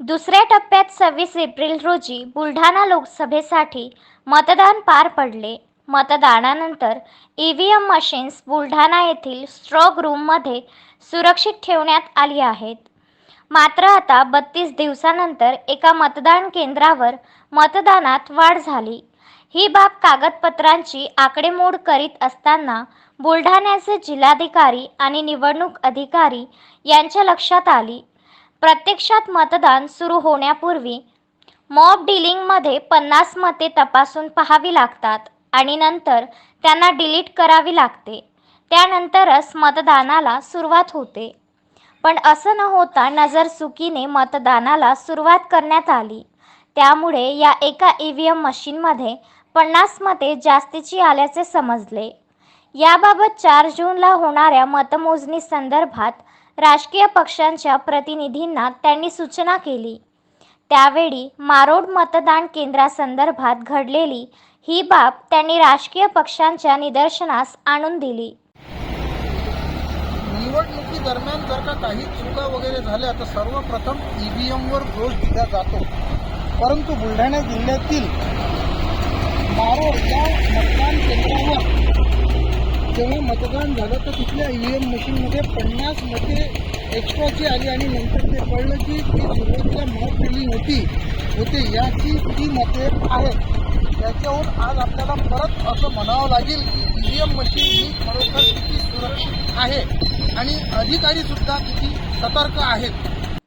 दुसऱ्या टप्प्यात सव्वीस एप्रिल रोजी बुलढाणा लोकसभेसाठी मतदान पार पडले. मतदानानंतर E V M machines Buldhana येथील स्ट्रॉग रूममध्ये सुरक्षित ठेवण्यात आली आहेत. मात्र आता बत्तीस दिवसानंतर एका मतदान केंद्रावर मतदानात वाढ झाली. ही बाब कागदपत्रांची आकडेमोड करीत असताना बुलढाण्याचे जिल्हाधिकारी आणि निवडणूक अधिकारी यांच्या लक्षात आली. प्रत्यक्षात मतदान सुरू होण्यापूर्वी मॉब डिलिंगमध्ये पन्नास मते तपासून पाहावी लागतात आणि नंतर त्यांना डिलीट करावी लागते. त्यानंतरच मतदानाला सुरुवात होते. पण असं न होता नजर चुकीने मतदानाला सुरुवात करण्यात आली. त्यामुळे या एका ई व्ही एम मशीनमध्ये पन्नास मते जास्तीची आल्याचे समजले. याबाबत चार जूनला होणाऱ्या मतमोजणी संदर्भात राजकीय पक्षांच्या प्रतिनिधींना त्यांनी सूचना केली. त्यावेळी मारोड मतदान केंद्रासंदर्भात घडलेली ही बाब त्यांनी राजकीय पक्षांच्या निदर्शनास आणून दिली. निवडणुकीदरम्यान जर का काही चुका वगैरे झाल्या तर सर्वप्रथम ई व्ही दोष दिला जातो. परंतु बुलढाणा जिल्ह्यातील मारोड या मतदान केंद्रावर जेव्हा मतदान झालं तर तिथल्या ई एम मशीनमध्ये पन्नास मते एक्स्ट्राची आली आणि नंतर ते कळलं की ती सुरुवातीला मत दिली होती. होते याची ती मते आहेत. त्याच्यावर आज आपल्याला परत असं म्हणावं लागेल की ई एम मशीन ही खरोखर किती सुरक्षित आहे आणि अधिकारी सुद्धा किती सतर्क आहेत.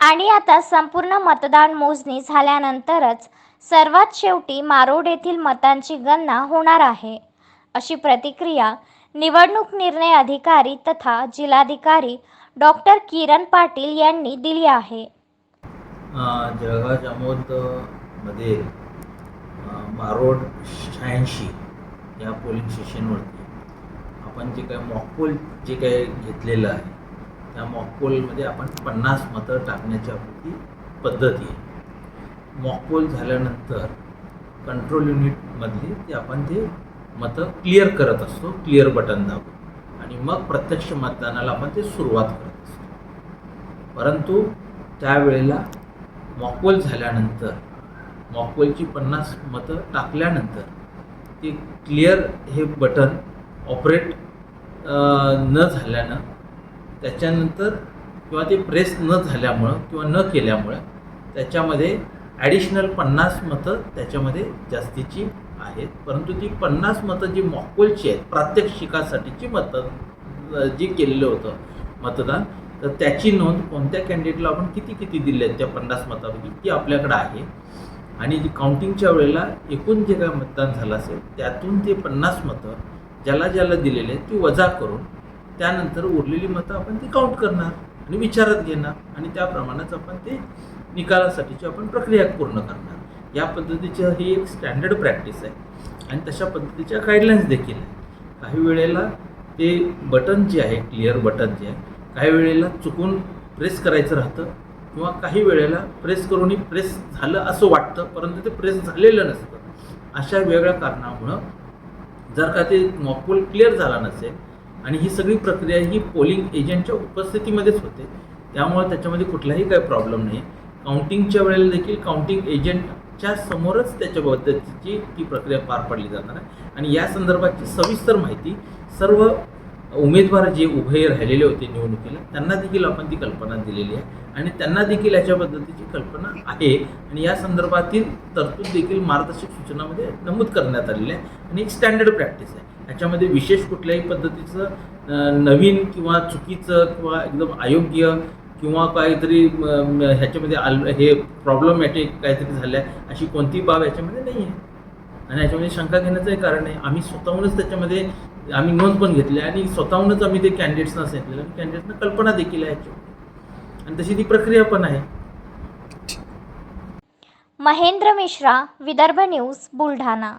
आणि आता संपूर्ण मतदान मोजणी झाल्यानंतरच सर्वात शेवटी मारोड येथील मतांची गणना होणार आहे. अशी प्रतिक्रिया निवडणूक निर्णय अधिकारी तथा जिल्हाधिकारी डॉक्टर किरण पाटील यांनी दिली आहे. जळगाव मारोड शहाऐंशी या पोलिंग स्टेशनवरती आपण जे काय मॉकपोल जे काय घेतलेलं आहे त्या मॉकपोलमध्ये आपण पन्नास मतं टाकण्याची आपली पद्धती आहे. मॉकपोल झाल्यानंतर कंट्रोल युनिटमधली ते आपण ते मतं क्लिअर करत असतो क्लिअर बटन दाबून. आणि मग प्रत्यक्ष मतदानाला आपण ते सुरुवात करत असतो. परंतु त्यावेळेला मॉकपोल झाल्यानंतर मॉकपोलची पन्नास मतं टाकल्यानंतर ते क्लिअर हे बटन ऑपरेट न झाल्यानं त्याच्यानंतर किंवा ते प्रेस न झाल्यामुळं किंवा न केल्यामुळं त्याच्यामध्ये ॲडिशनल पन्नास मतं त्याच्यामध्ये जास्तीची आहेत. परंतु ती पन्नास मतं जी मॉकोलची आहेत प्रात्यक्षिकासाठीची मतं जी केलेलं होतं मतदान तर त्याची नोंद कोणत्या कॅन्डिडेटला आपण किती किती दिले आहेत त्या पन्नास मतापैकी? ती आपल्याकडं आहे. आणि जी काउंटिंगच्या वेळेला एकूण जे काय मतदान झालं असेल त्यातून ते पन्नास मतं ज्याला ज्याला दिलेले आहेत ती वजा करून त्यानंतर उरलेली मतं आपण ती काउंट करणार आणि विचारात घेणार आणि त्याप्रमाणेच आपण ते निकालासाठीची आपण प्रक्रिया पूर्ण करणार. या पद्धतीची ही एक स्टँडर्ड प्रॅक्टिस आहे. आणि तशा पद्धतीच्या गाईडलाईन्स देखील आहे. काही वेळेला ते बटन जे आहे क्लिअर बटन जे आहे काही वेळेला चुकून प्रेस करायचं राहतं किंवा काही वेळेला प्रेस करूनही प्रेस झालं असं वाटतं परंतु ते प्रेस झालेलं नसतं. अशा वेगळ्या कारणामुळं जर का ते मॉकपोल क्लिअर झाला नसेल आणि ही सगळी प्रक्रिया ही पोलिंग एजंटच्या उपस्थितीमध्येच होते त्यामुळे त्याच्यामध्ये कुठलाही काही प्रॉब्लेम नाही. काउंटिंगच्या वेळेला देखील काउंटिंग एजंट च्या समोरच त्याच्या पद्धतीची ती प्रक्रिया पार पाडली जाणार आहे आणि या संदर्भाची सविस्तर माहिती सर्व उमेदवार जे उभे राहिलेले होते निवडणुकीला त्यांना देखील आपण ती कल्पना दिलेली आहे. आणि त्यांना देखील याच्या पद्धतीची कल्पना आहे. आणि या संदर्भातील तरतूद देखील मार्गदर्शक सूचनामध्ये नमूद करण्यात आलेली आहे. आणि एक स्टँडर्ड प्रॅक्टिस आहे. याच्यामध्ये विशेष कुठल्याही पद्धतीचं नवीन किंवा चुकीचं किंवा एकदम अयोग्य किंवा काहीतरी ह्याच्यामध्ये आल हे प्रॉब्लेमॅटिक काहीतरी झालं आहे अशी कोणती बाब याच्यामध्ये नाही आहे आणि याच्यामध्ये शंका घेण्याचंही कारण आहे. आम्ही स्वतःहूनच त्याच्यामध्ये आम्ही नोंद पण घेतली आणि स्वतःहूनच आम्ही ते कॅन्डिडेट्सना सांगितलेलं आणि कॅन्डिडेट्सना कल्पना देखील आहे याची आणि तशी ती प्रक्रिया पण आहे. महेंद्र मिश्रा विदर्भ न्यूज बुलढाणा.